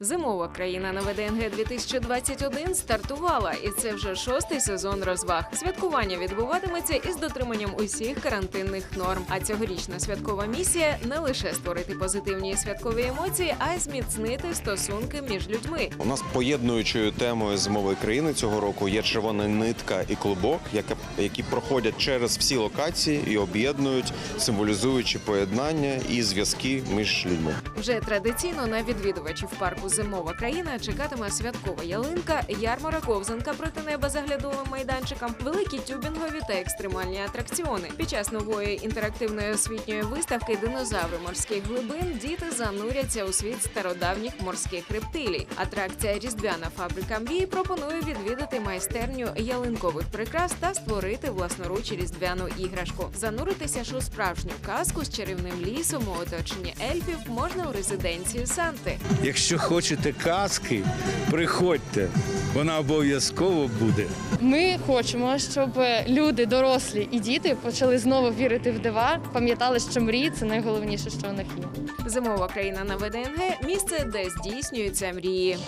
Зимова країна на ВДНГ 2021 стартувала, і це вже шостий сезон розваг. Святкування відбуватиметься із дотриманням усіх карантинних норм. А цьогорічна святкова місія не лише створити позитивні святкові емоції, а й зміцнити стосунки між людьми. У нас поєднуючою темою зимової країни цього року є червона нитка і клубок, які проходять через всі локації і об'єднують, символізуючи поєднання і зв'язки між людьми. Вже традиційно на відвідувачів парку Зимова країна чекатиме святкова ялинка, ярмара ковзанка проти неба з оглядовим майданчиком, великі тюбінгові та екстремальні атракціони. Під час нової інтерактивної освітньої виставки Динозаври морських глибин діти зануряться у світ стародавніх морських рептилій. Атракція Різдвяна фабрика мрій пропонує відвідати майстерню ялинкових прикрас та створити власноруч різдвяну іграшку. Зануритися ж у справжню казку з чарівним лісом у оточенні ельфів можна у резиденції Санти. Якщо хочете казки, приходьте. Вона обов'язково буде. Ми хочемо, щоб люди, дорослі і діти почали знову вірити в дива, пам'ятали, що мрії це найголовніше, що в них є. Зимова країна на ВДНГ місце, де здійснюються мрії.